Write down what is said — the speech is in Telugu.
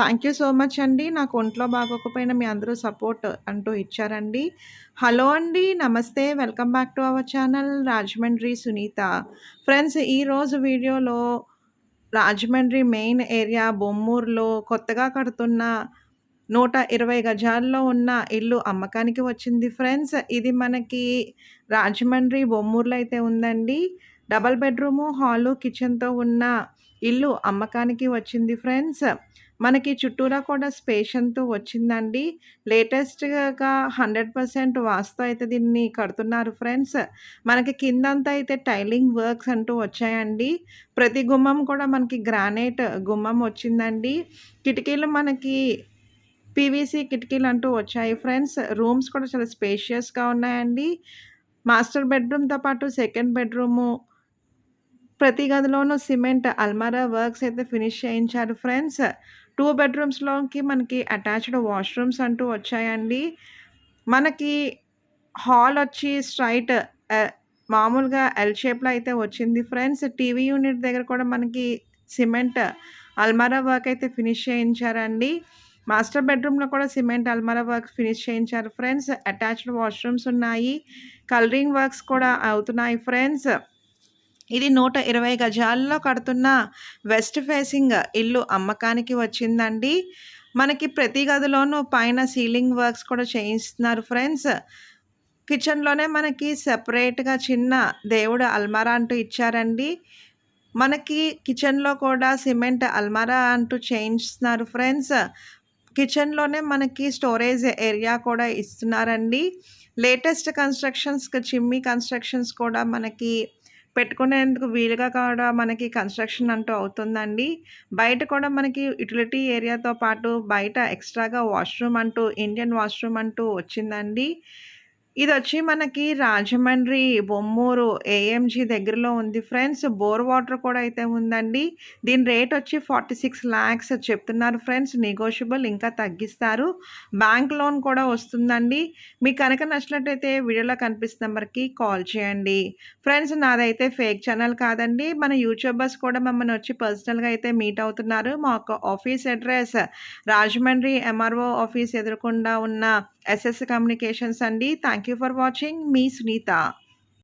థ్యాంక్ యూ సో మచ్ అండి. నాకు ఒంట్లో బాగోకపోయినా మీ అందరూ సపోర్ట్ అంటూ ఇచ్చారండి. హలో అండి. నమస్తే. Welcome back to our channel Rajahmundry Sunitha. Friends ఈరోజు వీడియోలో రాజమండ్రి మెయిన్ ఏరియా బొమ్మూరులో కొత్తగా కడుతున్న 120 గజాల్లో ఉన్న ఇల్లు అమ్మకానికి వచ్చింది ఫ్రెండ్స్. ఇది మనకి రాజమండ్రి బొమ్మూరులో అయితే ఉందండి. డబల్ బెడ్‌రూము, హాలు, కిచెన్‌తో ఉన్న ఇల్లు అమ్మకానికి వచ్చింది ఫ్రెండ్స్. మనకి చుట్టూరా కూడా స్పేషన్తో వచ్చిందండి. లేటెస్ట్‌గా 100% వాస్తు అయితే దీన్ని కడుతున్నారు ఫ్రెండ్స్. మనకి కిందంతా అయితే టైలింగ్ వర్క్స్ అంటూ వచ్చాయండి. ప్రతి గుమ్మం కూడా మనకి గ్రానైట్ గుమ్మం వచ్చిందండి. కిటికీలు మనకి పీవీసీ కిటికీలు అంటూ వచ్చాయి ఫ్రెండ్స్. రూమ్స్ కూడా చాలా స్పేషియస్‌గా ఉన్నాయండి. మాస్టర్ బెడ్‌రూమ్‌తో పాటు సెకండ్ బెడ్‌రూము ప్రతి గదిలోనూ సిమెంట్ అల్మారా వర్క్స్ అయితే ఫినిష్ చేయించారు ఫ్రెండ్స్. టూ బెడ్‌రూమ్స్‌లోకి మనకి అటాచ్డ్ వాష్‌రూమ్స్ అంటూ వచ్చాయండి. మనకి హాల్ వచ్చి స్ట్రైట్ మామూలుగా ఎల్ షేప్‌లో అయితే వచ్చింది ఫ్రెండ్స్. టీవీ యూనిట్ దగ్గర కూడా మనకి సిమెంట్ అల్మారా వర్క్ అయితే ఫినిష్ చేయించారండి. మాస్టర్ బెడ్‌రూమ్‌లో కూడా సిమెంట్ అల్మారా వర్క్ ఫినిష్ చేయించారు ఫ్రెండ్స్. అటాచ్డ్ వాష్‌రూమ్స్ ఉన్నాయి. కలరింగ్ వర్క్స్ కూడా అవుతున్నాయి ఫ్రెండ్స్. ఇది 120 గజాల్లో కడుతున్న వెస్ట్ ఫేసింగ్ ఇల్లు అమ్మకానికి వచ్చిందండి. మనకి ప్రతి గదిలోనూ పైన సీలింగ్ వర్క్స్ కూడా చేయిస్తున్నారు ఫ్రెండ్స్. కిచెన్‌లోనే మనకి సెపరేట్‌గా చిన్న దేవుడు అల్మారా అంటూ ఇచ్చారండి. మనకి కిచెన్‌లో కూడా సిమెంట్ అల్మారా అంటూ చేయిస్తున్నారు ఫ్రెండ్స్. కిచెన్‌లోనే మనకి స్టోరేజ్ ఏరియా కూడా ఇస్తున్నారండి. లేటెస్ట్ కన్‌స్ట్రక్షన్స్‌కి చిమ్మి కన్‌స్ట్రక్షన్స్ కూడా మనకి పెట్టుకునేందుకు వీలుగా కూడా మనకి కన్‌స్ట్రక్షన్ అంటూ అవుతుందండి. బయట కూడా మనకి యుటిలిటీ ఏరియాతో పాటు బయట ఎక్స్‌ట్రాగా వాష్‌రూమ్ అంటూ ఇండియన్ వాష్‌రూమ్ అంటూ వచ్చిందండి. ఇది వచ్చి మనకి రాజమండ్రి బొమ్మూరు ఏఎంజీ దగ్గరలో ఉంది ఫ్రెండ్స్. బోర్ వాటర్ కూడా అయితే ఉందండి. దీని రేట్ వచ్చి 46,00,000 చెప్తున్నారు ఫ్రెండ్స్. నెగోషియబుల్ ఇంకా తగ్గిస్తారు. బ్యాంక్ లోన్ కూడా వస్తుందండి. మీకు కనుక నచ్చినట్టయితే వీడియోలో కనిపిస్తున్న నెంబర్కి కాల్ చేయండి. ఫ్రెండ్స్ నాదైతే ఫేక్ ఛానల్ కాదండి. మన యూట్యూబర్స్ కూడా మమ్మల్ని వచ్చి పర్సనల్‌గా అయితే మీట్ అవుతున్నారు. మా office address Rajahmundry MRO office ఎదురుగుండా ఉన్న ఎస్ఎస్ కమ్యూనికేషన్స్ అండి. Thank you for watching. Me Sunitha.